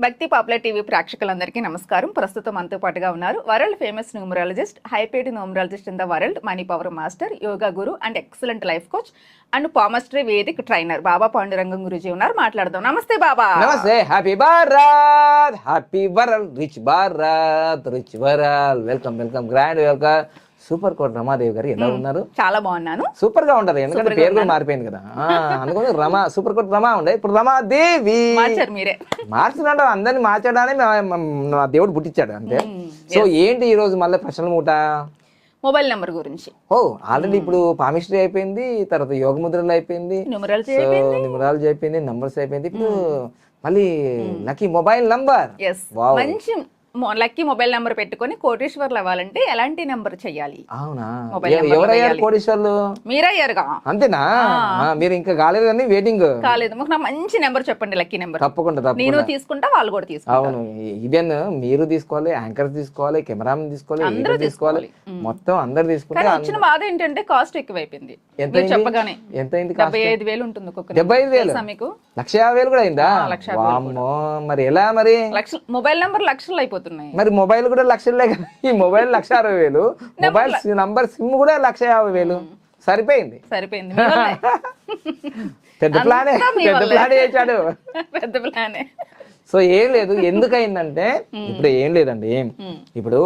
భక్తి popular TV ప్రేక్షకులందరికీ నమస్కారం. ప్రస్తుతం మనతో పాటుగా ఉన్నారు world famous numerologist high paid numerologist in the world money power master yoga guru and excellent life coach and palmistry vedic trainer Baba Pandurangam Guruji ఉన్నారు. మాట్లాడదాం. Namaste Baba. Namaste. Happy Bharat happy world rich Bharat rich world welcome welcome grand welcome super coat Ramadevi గారు ఎలా ఉన్నారు? చాలా బాగున్నాను. సూపర్గా ఉంటారు ఎందుకంటే పేరు కూడా మారిపోయింది కదా. ఆ, అందుకని రమా సూపర్ కోట్ రమా ఉండే. ఇప్పుడు రమాదేవి. మార్చారు మీరే. మార్చినట్టు అందరిని మార్చడానికి దేవుడు పుట్టించాడు అంతే. సో ఏంటి ఈ రోజు మళ్ళీ ప్రశ్నల మూట? మొబైల్ నెంబర్ గురించి. ఓ ఆల్రెడీ ఇప్పుడు పామిస్ట్రీ అయిపోయింది తర్వాత యోగ ముద్రలు అయిపోయింది. న్యూమరాలజీ నిమరాలజీ అయిపోయింది. నంబర్స్ అయిపోయింది ఇప్పుడు మళ్ళీ లక్కీ మొబైల్ నంబర్. మంచి లక్కీ మొబైల్ నెంబర్ పెట్టుకొని కోటేశ్వర్లు అవ్వాలంటే ఎలాంటి నెంబర్ చెయ్యాలి? అవునా? ఎవరయ్యారు. కోటేశ్వర్లు? మీరయ్యారుగా? అంతేనా? మీరు ఇంకా కాలేదు కానీ వెయిటింగ్ కాలేదు. మాకు నా మంచి నెంబర్ చెప్పండి లక్కీ నెంబర్. తప్పకుండా నేను తీసుకుంటా వాళ్ళు కూడా తీసుకుంటారు. అవును. ఈవెన్ మీరు తీసుకోవాలి యాంకర్ తీసుకోవాలి కెమెరామెన్ తీసుకోవాలి అందరూ తీసుకోవాలి. మొత్తం అందరు తీసుకుంటే వచ్చిన బాధ ఏంటంటే కాస్ట్ ఎక్కువైపోయింది. ఎంత? చెప్పగానే. ఎంత అయింది డెబ్బై ఐదు వేలు ఉంటుంది ఒక్కొక్క డెబ్బై ఐదు వేలు? మీకు? లక్ష యాభై వేలు కూడా అయిందా? మరి ఎలా మరి? లక్ష మొబైల్ నెంబర్ లక్షలు అయిపోతున్నాయి. మరి మొబైల్ కూడా లక్షలే కదా. ఈ మొబైల్ లక్ష అరవై వేలు. మొబైల్ నంబర్ సిమ్ కూడా లక్ష యాభై వేలు. సరిపోయింది. సరిపోయింది. పెద్ద ప్లానే. పెద్ద. ప్లానే చేశాడు. పెద్ద ప్లానే. సో ఏం లేదు. ఎందుకయిందంటే ఇప్పుడు ఏం లేదండి. ఇప్పుడు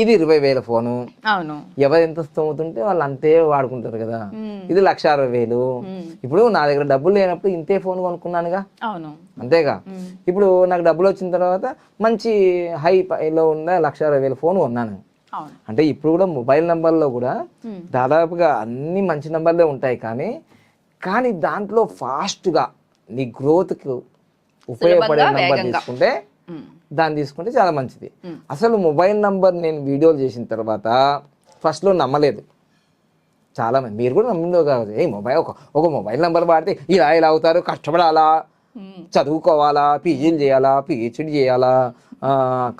ఇది ఇరవై వేల ఫోను అవును ఎవరు ఎంత స్తోముతుంటే వాళ్ళు అంతే వాడుకుంటారు కదా. ఇది లక్ష అరవై వేలు. ఇప్పుడు నా దగ్గర డబ్బులు లేనప్పుడు ఇంతే ఫోన్ కొనుక్కున్నానుగా అవును అంతేగా. ఇప్పుడు నాకు డబ్బులు వచ్చిన తర్వాత మంచి హై లో ఉన్న లక్ష అరవై వేల ఫోన్ కొన్నాను అంటే ఇప్పుడు కూడా మొబైల్ నంబర్లో కూడా. దాదాపుగా అన్ని మంచి నంబర్లే ఉంటాయి కానీ కానీ దాంట్లో ఫాస్ట్గా నీ గ్రోత్కి ఉపయోగపడే నంబర్. తీసుకుంటే. దాన్ని తీసుకుంటే చాలా మంచిది. అసలు మొబైల్ నంబర్ నేను వీడియోలు చేసిన తర్వాత ఫస్ట్లో నమ్మలేదు. చాలా మంది మీరు కూడా నమ్మిందో కాదు ఏ మొబైల్ ఒక ఒక మొబైల్ నెంబర్ వాడితే ఇలా ఇలా అవుతారు? కష్టపడాలా. చదువుకోవాలా? పీజీలు చేయాలా? పిహెచ్డి చేయాలా?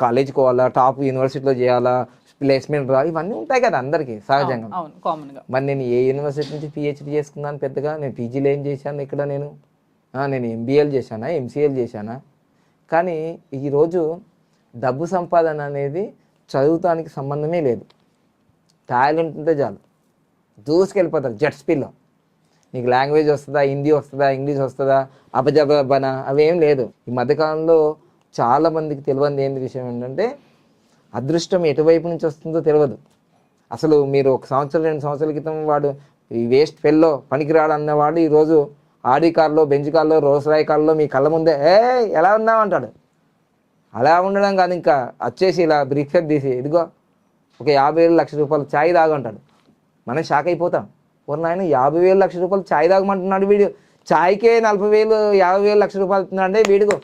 కాలేజ్కి పోవాలా? టాప్ యూనివర్సిటీలో చేయాలా? ప్లేస్మెంట్ రా ఇవన్నీ ఉంటాయి కదా అందరికీ సహజంగా. మరి నేను ఏ యూనివర్సిటీ నుంచి పిహెచ్డి చేసుకున్నాను పెద్దగా? నేను పీజీలో ఏం చేశాను ఇక్కడ నేను? నేను ఎంబీఏలు చేశానా? ఎంసీఏలు చేశానా? కానీ ఈరోజు డబ్బు సంపాదన అనేది చదువుతానికి సంబంధమే లేదు. టాలెంట్ ఉంటే చాలు. దూసుకెళ్ళిపోతారు జెట్ స్పీడ్లో. నీకు లాంగ్వేజ్ వస్తుందా హిందీ వస్తుందా ఇంగ్లీష్ వస్తుందా అపజబన అవేం లేదు. ఈ మధ్యకాలంలో చాలా మందికి తెలియని ఏంటి విషయం ఏంటంటే అదృష్టం ఎటువైపు నుంచి వస్తుందో తెలియదు. అసలు మీరు ఒక సంవత్సరం రెండు సంవత్సరాల క్రితం వాడు ఈ వేస్ట్ ఫెల్లో పనికిరాడు అన్నవాడు ఈరోజు ఆడి కార్లో బెంచ్ కార్లో రోస్ రాయ్ కార్లో మీ కళ్ళ ముందే ఏ ఎలా ఉన్నావు? అంటాడు. అలా ఉండడం కాదు ఇంకా వచ్చేసి ఇలా బ్రీఫ్కెట్ తీసి ఇదిగో ఒక యాభై వేలు లక్ష రూపాయలు ఛాయ్ తాగంటాడు మనం షాక్ అయిపోతాం. ఓర్ నాయన యాభై వేలు లక్ష రూపాయలు ఛాయ్ తాగమంటున్నాడు వీడు. ఛాయ్కే నలభై వేలు యాభై వేలు లక్ష రూపాయలు ఇస్తున్నాడే వీడిగో.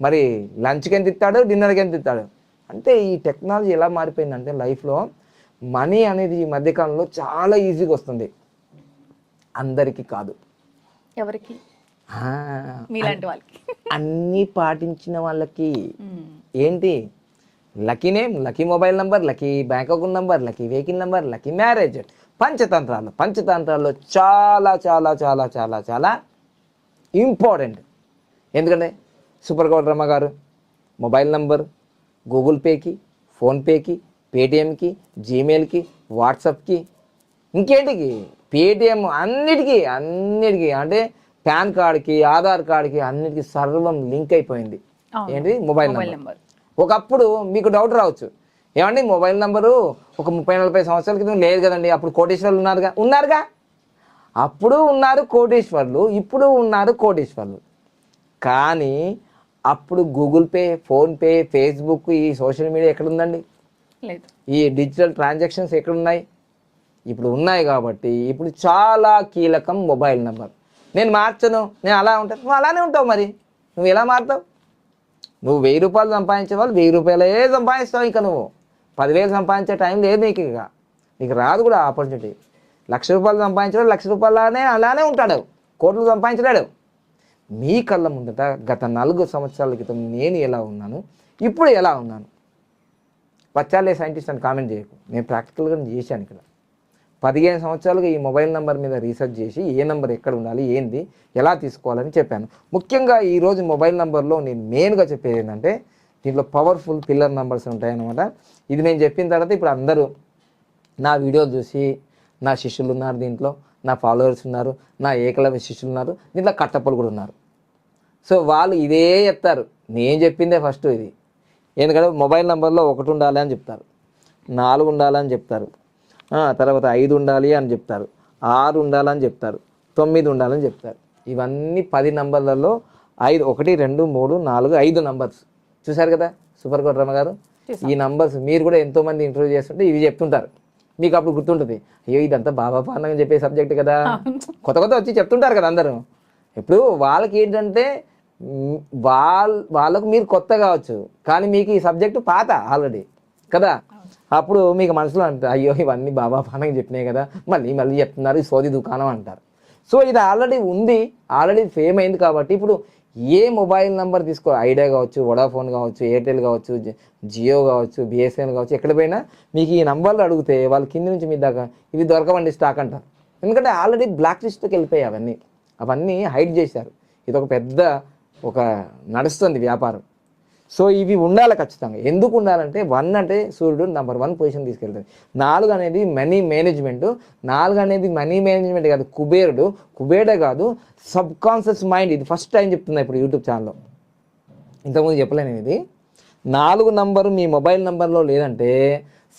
మరి లంచ్కి ఎంత ఇస్తాడు డిన్నర్కి ఎంత ఇస్తాడు? అంటే ఈ టెక్నాలజీ ఎలా మారిపోయిందంటే లైఫ్లో మనీ అనేది ఈ మధ్యకాలంలో చాలా ఈజీగా వస్తుంది. అందరికీ కాదు. ఎవరికి? మీలాంటి వాళ్ళకి. అన్నీ పాటించిన వాళ్ళకి. ఏంటి? Lucky name lucky mobile number lucky bank account number lucky vehicle number lucky marriage. పంచతంత్రాలు పంచతంత్రాల్లో చాలా చాలా చాలా చాలా చాలా ఇంపార్టెంట్. ఎందుకంటే super Goud Ramma garu mobile number Google పేకి ఫోన్పేకి పేటిఎంకి జీమెయిల్కి వాట్సాప్కి ఇంకేంటికి? పేటిఎం అన్నిటికీ అన్నిటికీ అంటే పాన్ కార్డ్కి ఆధార్ కార్డ్కి అన్నిటికీ సర్వం లింక్ అయిపోయింది. ఏంటి? Mobile number. నెంబర్. ఒకప్పుడు మీకు డౌట్ రావచ్చు. ఏమండి? మొబైల్ నంబరు ఒక ముప్పై నలభై సంవత్సరాల క్రితం లేదు కదండి. అప్పుడు కోటేశ్వర్లు ఉన్నారుగా? ఉన్నారుగా? అప్పుడు ఉన్నారు కోటేశ్వర్లు ఇప్పుడు ఉన్నారు కోటేశ్వర్లు. కానీ అప్పుడు గూగుల్ పే ఫోన్పే ఫేస్బుక్ ఈ సోషల్ మీడియా ఎక్కడుందండి? లేదు. ఈ డిజిటల్ ట్రాన్సాక్షన్స్ ఎక్కడున్నాయి? ఇప్పుడు ఉన్నాయి కాబట్టి ఇప్పుడు చాలా కీలకం మొబైల్ నెంబర్. నేను మార్చను నేను అలా ఉంటాను నువ్వు అలానే ఉంటావు మరి. నువ్వు ఎలా మారుతావు? నువ్వు వెయ్యి రూపాయలు సంపాదించే వాళ్ళు వెయ్యి రూపాయలే సంపాదిస్తావు ఇంకా నువ్వు. పదివేలు సంపాదించే టైం లేదు నీకు ఇక. నీకు రాదు కూడా ఆపర్చునిటీ. లక్ష రూపాయలు సంపాదించడం లక్ష రూపాయలనే అలానే ఉంటాడు. కోట్లు సంపాదించలేడు. మీ కళ్ళ ముందట గత నాలుగు సంవత్సరాల క్రితం నేను ఎలా ఉన్నాను ఇప్పుడు ఎలా ఉన్నాను? వచ్చాలే సైంటిస్ట్ అని కామెంట్ చేయకు. నేను ప్రాక్టికల్గా చేశాను ఇక్కడ. పదిహేను సంవత్సరాలుగా ఈ మొబైల్ నెంబర్ మీద రీసెర్చ్ చేసి ఏ నెంబర్ ఎక్కడ ఉండాలి ఏంది ఎలా తీసుకోవాలని చెప్పాను. ముఖ్యంగా ఈరోజు మొబైల్ నెంబర్లో నేను మెయిన్గా చెప్పేది ఏంటంటే దీంట్లో పవర్ఫుల్ పిల్లర్ నెంబర్స్ ఉంటాయన్నమాట. ఇది నేను చెప్పిన తర్వాత ఇప్పుడు అందరూ నా వీడియోలు చూసి నా శిష్యులు ఉన్నారు దీంట్లో నా ఫాలోవర్స్ ఉన్నారు నా ఏకలవ్య శిష్యులు ఉన్నారు దీంట్లో కట్టప్పలు కూడా ఉన్నారు. సో వాళ్ళు ఇదే చెప్తారు. నేను చెప్పిందే ఫస్ట్ ఇది. ఎందుకంటే మొబైల్ నెంబర్లో ఒకటి ఉండాలి అని చెప్తారు. నాలుగు ఉండాలి అని చెప్తారు. తర్వాత ఐదు ఉండాలి అని చెప్తారు. ఆరు ఉండాలని చెప్తారు. తొమ్మిది ఉండాలని చెప్తారు. ఇవన్నీ పది నంబర్లలో ఐదు ఒకటి రెండు మూడు నాలుగు ఐదు నంబర్స్. చూశారు కదా సూపర్ కోటరమ్మ గారు? ఈ నంబర్స్ మీరు కూడా ఎంతోమంది ఇంటర్వ్యూ చేస్తుంటే ఇవి చెప్తుంటారు. మీకు అప్పుడు గుర్తుంటుంది. అయ్యో ఇదంతా బాబా పాండంగా చెప్పే సబ్జెక్ట్ కదా. కొత్త కొత్త వచ్చి చెప్తుంటారు కదా అందరూ. ఇప్పుడు వాళ్ళకి ఏంటంటే వాళ్ళ వాళ్ళకు మీరు కొత్త కావచ్చు. కానీ మీకు ఈ సబ్జెక్టు పాత ఆల్రెడీ. కదా? అప్పుడు మీకు మనసులో అంటారు అయ్యో ఇవన్నీ బాబా పానకి చెప్పినాయి కదా మళ్ళీ మళ్ళీ చెప్తున్నారు సోది దుకాణం అంటారు. సో ఇది ఆల్రెడీ ఉంది ఆల్రెడీ ఫేమ్ అయింది కాబట్టి ఇప్పుడు ఏ మొబైల్ నెంబర్ తీసుకో ఐడియా కావచ్చు వడాఫోన్ కావచ్చు ఎయిర్టెల్ కావచ్చు జియో కావచ్చు బిఎస్ఎన్ఎల్ కావచ్చు ఎక్కడ పోయినా మీకు ఈ నంబర్లు అడిగితే వాళ్ళు కింద నుంచి మీ దాకా ఇవి దొరకవండి స్టాక్ అంటారు. ఎందుకంటే ఆల్రెడీ బ్లాక్ లిస్ట్కి వెళ్ళిపోయాయి అవన్నీ. అవన్నీ హైడ్ చేశారు. ఇది ఒక పెద్ద ఒక నడుస్తుంది వ్యాపారం. సో ఇవి ఉండాలి ఖచ్చితంగా. ఎందుకు ఉండాలంటే వన్ అంటే సూర్యుడు నెంబర్ వన్ పొజిషన్ తీసుకెళ్తుంది నాలుగు అనేది మనీ మేనేజ్మెంట్ నాలుగు అనేది మనీ మేనేజ్మెంట్ కాదు కుబేరుడు. కుబేరే కాదు సబ్ కాన్షియస్ మైండ్ ఇది ఫస్ట్ టైం చెప్తున్నా ఇప్పుడు యూట్యూబ్ ఛానల్లో ఇంతకుముందు చెప్పలేను ఇది. నాలుగు నంబరు మీ మొబైల్ నెంబర్లో లేదంటే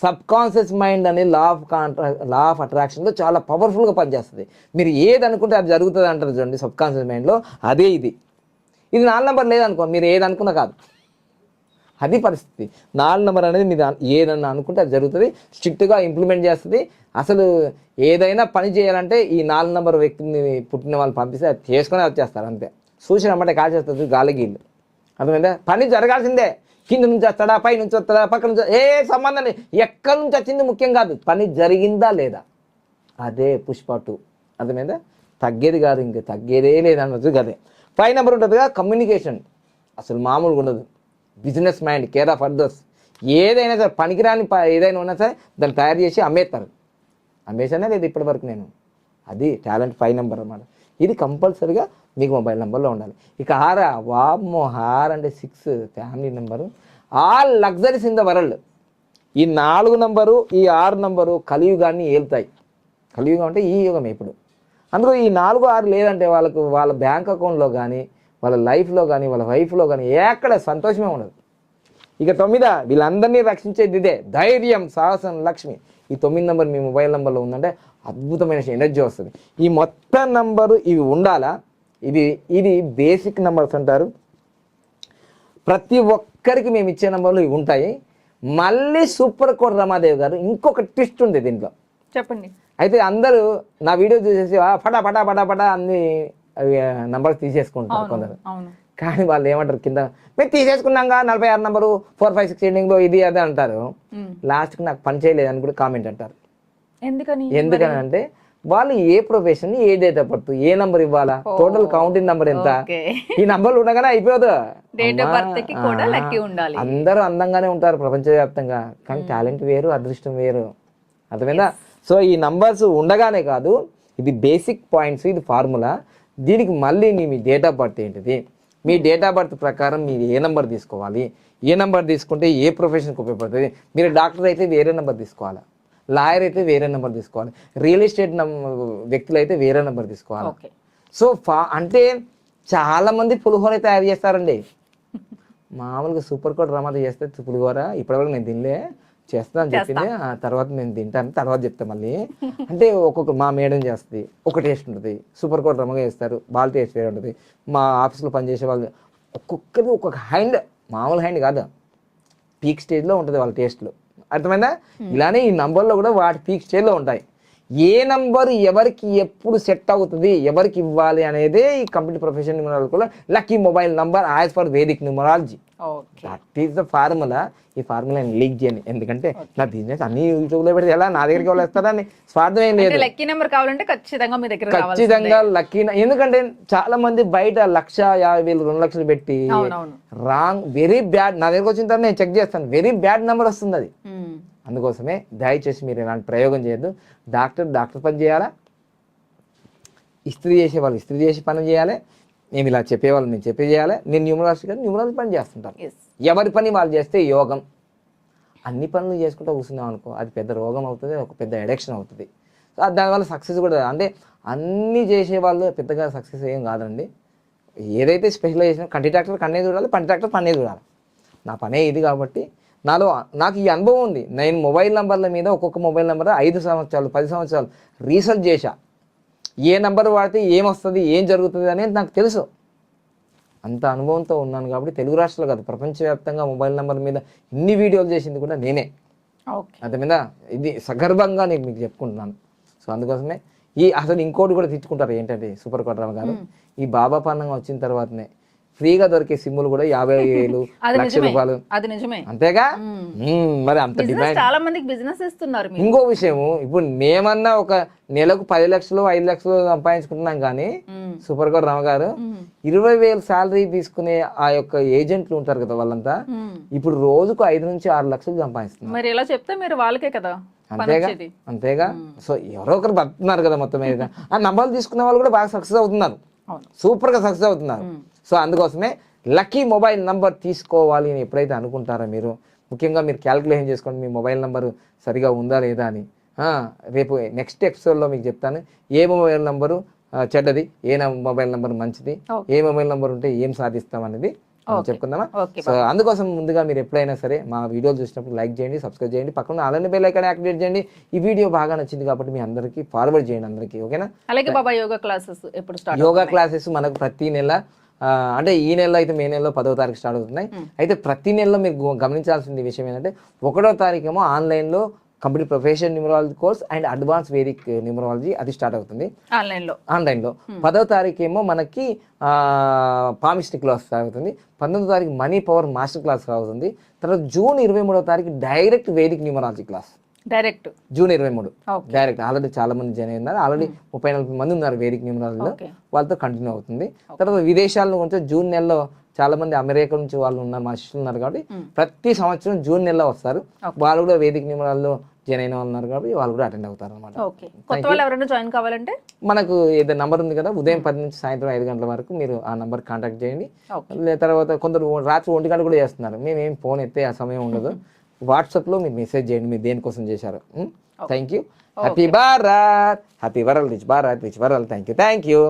సబ్ కాన్షియస్ మైండ్ అనే law of contra law of అట్రాక్షన్లో చాలా పవర్ఫుల్గా పనిచేస్తుంది. మీరు ఏది అనుకుంటే అది జరుగుతుంది అంటారు చూడండి సబ్ కాన్షియస్ మైండ్లో అదే ఇది. ఇది నాలుగు నెంబర్ లేదనుకో మీరు ఏది అనుకున్నా కాదు. అది పరిస్థితి. నాలుగు నెంబర్ అనేది మీరు ఏదన్నా అనుకుంటే అది జరుగుతుంది. స్ట్రిక్ట్గా ఇంప్లిమెంట్ చేస్తుంది. అసలు ఏదైనా పని చేయాలంటే ఈ నాలుగు నెంబర్ వ్యక్తిని పుట్టిన వాళ్ళు పంపిస్తే అది చేసుకునే వచ్చేస్తారు అంతే. సూచన అమ్మటే కాల్ చేస్తుంది గాలి అర్థమైందా? పని జరగాల్సిందే. కింద నుంచి వస్తాడా పై నుంచి వస్తాడా పక్క నుంచి ఏ సంబంధం లేదు. ఎక్కడి నుంచి వచ్చింది ముఖ్యం కాదు. పని జరిగిందా లేదా? అదే పుష్ప టూ. అర్థమైందా? తగ్గేది కాదు ఇంక. తగ్గేదే లేదన్నది అదే ఫైవ్ నెంబర్ ఉంటుంది కదా కమ్యూనికేషన్. అసలు మామూలుగా ఉండదు. Business mind care of others. ఏదైనా సరే పనికిరాని ప- ఏదైనా ఉన్నా సరే దాన్ని తయారు చేసి అమ్మేస్తారు. అమ్మేసానే లేదు ఇప్పటి వరకు నేను. అది టాలెంట్ ఫైవ్ నెంబర్ అన్నమాట. ఇది కంపల్సరీగా మీకు మొబైల్ నెంబర్లో ఉండాలి. ఇక హారా వామ్మో హార్ అంటే six family number. All luxuries in the world. ఈ నాలుగు నంబరు ఈ ఆరు నంబరు కలియుగాన్ని ఏలుతాయి. కలియుగం అంటే ఈ యుగం ఇప్పుడు. అందులో ఈ నాలుగు ఆరు లేదంటే వాళ్ళకు వాళ్ళ బ్యాంక్ అకౌంట్లో కానీ వాళ్ళ లైఫ్లో కానీ వాళ్ళ వైఫ్లో కానీ ఎక్కడ సంతోషమే ఉండదు. ఇక తొమ్మిదా వీళ్ళందరినీ రక్షించేది ఇదే. ధైర్యం సాహసం లక్ష్మి. ఈ తొమ్మిది నెంబర్ మీ మొబైల్ నెంబర్లో ఉందంటే అద్భుతమైన ఎనర్జీ వస్తుంది. ఈ మొత్తం నంబరు ఇవి ఉండాలా? ఇది ఇది బేసిక్ నెంబర్స్ అంటారు. ప్రతి ఒక్కరికి మేము ఇచ్చే నెంబర్లు ఇవి ఉంటాయి. మళ్ళీ సూపర్ కోట్ రమాదేవి గారు ఇంకొక ట్విస్ట్ ఉంది దీంట్లో. చెప్పండి. అయితే అందరూ నా వీడియో చూసేసి "ఆ, ఫటా ఫటా ఫటా ఫటా అన్ని అవి నంబర్స్ తీసేసుకుంటారు కొందరు. కానీ వాళ్ళు ఏమంటారు కింద మేము తీసేసుకున్నాగా నలభై ఆరు నంబరు ఫోర్ ఫైవ్ సిక్స్ ఎండింగ్లో ఇది అదే అంటారు. లాస్ట్కి నాకు పని చేయలేదని కూడా కామెంట్ అంటారు. ఎందుకని? ఎందుకని అంటే వాళ్ళు ఏ ప్రొఫెషన్ ఏ డేట్ ఆఫ్ బర్త్ ఏ నంబర్ ఇవ్వాలా? టోటల్ కౌంటింగ్ నంబర్ ఎంత? ఈ నంబర్లు ఉండగానే అయిపోదు. అందరూ అందంగానే ఉంటారు ప్రపంచవ్యాప్తంగా. కానీ టాలెంట్ వేరు అదృష్టం వేరు. అర్థమైందా? సో ఈ నంబర్స్ ఉండగానే కాదు ఇది బేసిక్ పాయింట్స్ ఇది ఫార్ములా దీనికి మళ్ళీ నీ మీ డేట్ ఆఫ్ బర్త్ ఏంటిది? మీ డేట్ ఆఫ్ బర్త్ ప్రకారం మీరు ఏ నెంబర్ తీసుకోవాలి? ఏ నెంబర్ తీసుకుంటే ఏ ప్రొఫెషన్కి ఉపయోగపడుతుంది? మీరు డాక్టర్ అయితే వేరే నెంబర్ తీసుకోవాలి? లాయర్ అయితే వేరే నెంబర్ తీసుకోవాలి. రియల్ ఎస్టేట్ వ్యక్తులు అయితే వేరే నెంబర్ తీసుకోవాలి? సో ఫా అంటే చాలా మంది పులిహోర తయారు చేస్తారండి. మామూలుగా సూపర్ కోట్ రమాత చేస్తే పులిహోర ఇప్పటివరకు నేను తినలే. చేస్తాను చెప్పింది. ఆ తర్వాత నేను తింటాను తర్వాత చెప్తా మళ్ళీ. అంటే ఒక్కొక్క మా మేడం చేస్తుంది. ఒక టేస్ట్ ఉంటుంది. సూపర్ కోట్ రమ్మగా చేస్తారు. వాళ్ళ టేస్ట్ వేరే ఉంటుంది. మా ఆఫీస్లో పనిచేసే వాళ్ళు ఒక్కొక్కది ఒక్కొక్క హ్యాండ్ మామూలు హ్యాండ్ కాదు. పీక్ స్టేజ్లో ఉంటుంది వాళ్ళ టేస్ట్లు. అర్థమైందా? ఇలానే ఈ నంబర్లో కూడా వాటి పీక్ స్టేజ్లో ఉంటాయి. ఏ నంబర్ ఎవరికి ఎప్పుడు సెట్ అవుతుంది ఎవరికి ఇవ్వాలి అనేదే ఈ computer profession న్యూమరాలజీలో lucky mobile number as per vedic numerology. That is the formula ఈ ఫార్ములా లీక్ చేయను. ఎందుకంటే నా బిజినెస్ అన్ని యూట్యూబ్లో పెడితే ఎలా? నా దగ్గరికి వాళ్ళు వస్తారని స్వార్థం ఏం లేదు. లక్కీ నెంబర్ కావాలంటే ఖచ్చితంగా మీ దగ్గర ఖచ్చితంగా లక్కీ ఎందుకంటే చాలా మంది బయట లక్ష యాభై వేలు రెండు లక్షలు పెట్టి రాంగ్ వెరీ బ్యాడ్ నా దగ్గరకు వచ్చిన తర్వాత నేను చెక్ చేస్తాను. వెరీ బ్యాడ్ నెంబర్ వస్తుంది అది. అందుకోసమే దయచేసి మీరు ఇలాంటి ప్రయోగం చేయొద్దు. డాక్టర్ డాక్టర్ పని చేయాలా? ఇస్త్రీ చేసే వాళ్ళు ఇస్త్రీ చేసి పని చేయాలి. మేము ఇలా చెప్పేవాళ్ళు మేము చెప్పే చేయాలి. నేను న్యూమరాలజీ కానీ న్యూమరాలజీ పని చేస్తుంటాను. ఎవరి పని వాళ్ళు చేస్తే యోగం. అన్ని పనులు చేసుకుంటూ కూర్చున్నాం అనుకో అది పెద్ద రోగం అవుతుంది ఒక పెద్ద ఎడక్షన్ అవుతుంది. సో దానివల్ల సక్సెస్ కూడా అంటే అన్నీ చేసే వాళ్ళు పెద్దగా సక్సెస్ ఏం కాదండి. ఏదైతే స్పెషలైజేషన్ కంటి డాక్టర్ కన్నే చూడాలి పంటి డాక్టర్ పన్నే చూడాలి. నా పనే ఇది కాబట్టి నాలో నాకు ఈ అనుభవం ఉంది. నేను మొబైల్ నంబర్ల మీద ఒక్కొక్క మొబైల్ నెంబర్ ఐదు సంవత్సరాలు పది సంవత్సరాలు రీసెర్చ్ చేశా. ఏ నెంబర్ వాడితే ఏమొస్తుంది ఏం జరుగుతుంది అనేది నాకు తెలుసు. అంత అనుభవంతో ఉన్నాను కాబట్టి తెలుగు రాష్ట్రాలు కాదు ప్రపంచవ్యాప్తంగా మొబైల్ నెంబర్ మీద ఇన్ని వీడియోలు చేసింది కూడా నేనే. ఓకే. అంత మీద ఇది సగర్భంగా నేను మీకు చెప్పుకుంటున్నాను. సో అందుకోసమే ఈ అసలు ఇంకోటి కూడా తిట్టుకుంటారు ఏంటంటే సూపర్ కొట్రామ గారు. ఈ బాబా పన్నంగా వచ్చిన తర్వాతనే ఫ్రీగా దొరికే సిమ్ములు కూడా యాభై వేలు లక్ష రూపాయలు. అది నిజమే. అంతేగా? మరి అంత డిమాండ్. చాలా మందికి బిజినెస్ ఇస్తున్నారు ఇంకో విషయము ఇప్పుడు నేమన్నా ఒక నెలకు పది లక్షలు ఐదు లక్షలు సంపాదించుకుంటున్నాం కానీ. సూపర్ కోట్ రామ గారు మ్మ్. ఇరవై వేలు శాలరీ తీసుకునే ఆ యొక్క ఏజెంట్లు ఉంటారు కదా వాళ్ళంతా. ఇప్పుడు రోజుకు ఐదు నుంచి ఆరు లక్షలు సంపాదిస్తున్నారు. మరి ఇలా చెప్తే మీరు వాళ్ళకే కదా అంతేగా? అంతేగా? సో ఎవరో ఒకరు బతుకుతున్నారు కదా మొత్తం మీద. ఆ నంబర్లు తీసుకునే వాళ్ళు కూడా బాగా సక్సెస్ అవుతున్నారు. అవును సూపర్గా సక్సెస్ అవుతున్నారు సో అందుకోసమే లక్కీ మొబైల్ నంబర్ తీసుకోవాలి అని ఎప్పుడైతే అనుకుంటారో మీరు ముఖ్యంగా మీరు క్యాలిక్యులేషన్ చేసుకోండి మీ మొబైల్ నంబర్ సరిగా ఉందా లేదా అని రేపు నెక్స్ట్ ఎపిసోడ్లో మీకు చెప్తాను ఏ మొబైల్ నంబరు చెడ్డది ఏ మొబైల్ నంబర్ మంచిది. ఏ మొబైల్ నంబర్ ఉంటే ఏం సాధిస్తాం అనేది. చెప్పుకుందామా? సో అందుకోసం ముందుగా మీరు ఎప్పుడైనా సరే మా వీడియోలు చూసినప్పుడు లైక్ చేయండి సబ్స్క్రైబ్ చేయండి పక్కన అలానే బెల్ ఐకాన్ యాక్టివేట్ చేయండి. ఈ వీడియో బాగా నచ్చింది కాబట్టి మీ అందరికీ ఫార్వర్డ్ చేయండి అందరికీ ఓకేనా? అలాగే బాబా యోగా క్లాసెస్ ఎప్పుడు స్టార్ట్ యోగా క్లాసెస్ మనకు ప్రతి నెల అంటే ఈ నెలలో అయితే మే నెలలో పదవ తారీఖు స్టార్ట్ అవుతున్నాయి. అయితే ప్రతి నెలలో మీరు గు- గమనించాల్సిన విషయం ఏంటంటే ఒకటో తారీఖు ఏమో ఆన్లైన్లో complete profession numerology course and advance vedic numerology అది స్టార్ట్ అవుతుంది. ఆన్లైన్లో ఆన్లైన్లో. పదవ తారీఖు ఏమో మనకి పామిస్టిక్ క్లాస్ అవుతుంది. పంతొమ్మిదో తారీఖు మనీ పవర్ మాస్టర్ క్లాస్ అవుతుంది తర్వాత జూన్ ఇరవై మూడవ తారీఖు direct vedic numerology class. Direct. June ఇరవై మూడు డైరెక్ట్. ఆల్రెడీ చాలా మంది జాయిన్ ఉన్నారు. ఆల్రెడీ ముప్పై నలభై మంది ఉన్నారు వేదిక న్యూమరాలజీలో. వాళ్ళతో కంటిన్యూ అవుతుంది. తర్వాత విదేశాల నుంచి జూన్ నెలలో చాలా మంది అమెరికా నుంచి వాళ్ళు ఉన్నారు మా శిష్యులు ఉన్నారు కాబట్టి ప్రతి సంవత్సరం జూన్ నెలలో వస్తారు. వాళ్ళు కూడా వేదిక నియమాలలో జాయిన్ అయిన వాళ్ళు ఉన్నారు కాబట్టి వాళ్ళు కూడా అటెండ్ అవుతారు అనమాట ఓకే. కొత్త వాళ్ళు ఎవరైనా జాయిన్ కావాలంటే? మనకు ఏదో నంబర్ ఉంది కదా ఉదయం పది నుంచి సాయంత్రం ఐదు గంటల వరకు మీరు ఆ నంబర్ కాంటాక్ట్ చేయండి. తర్వాత కొందరు రాత్రి ఒంటి గంట కూడా చేస్తున్నారు. మేము ఏం ఫోన్ ఎత్తే ఆ సమయం ఉండదు. వాట్సాప్లో మీరు మెసేజ్ చేయండి మీరు దేనికోసం చేశారు. Thank you happy Bharat happy world rich Bharat rich world thank you thank you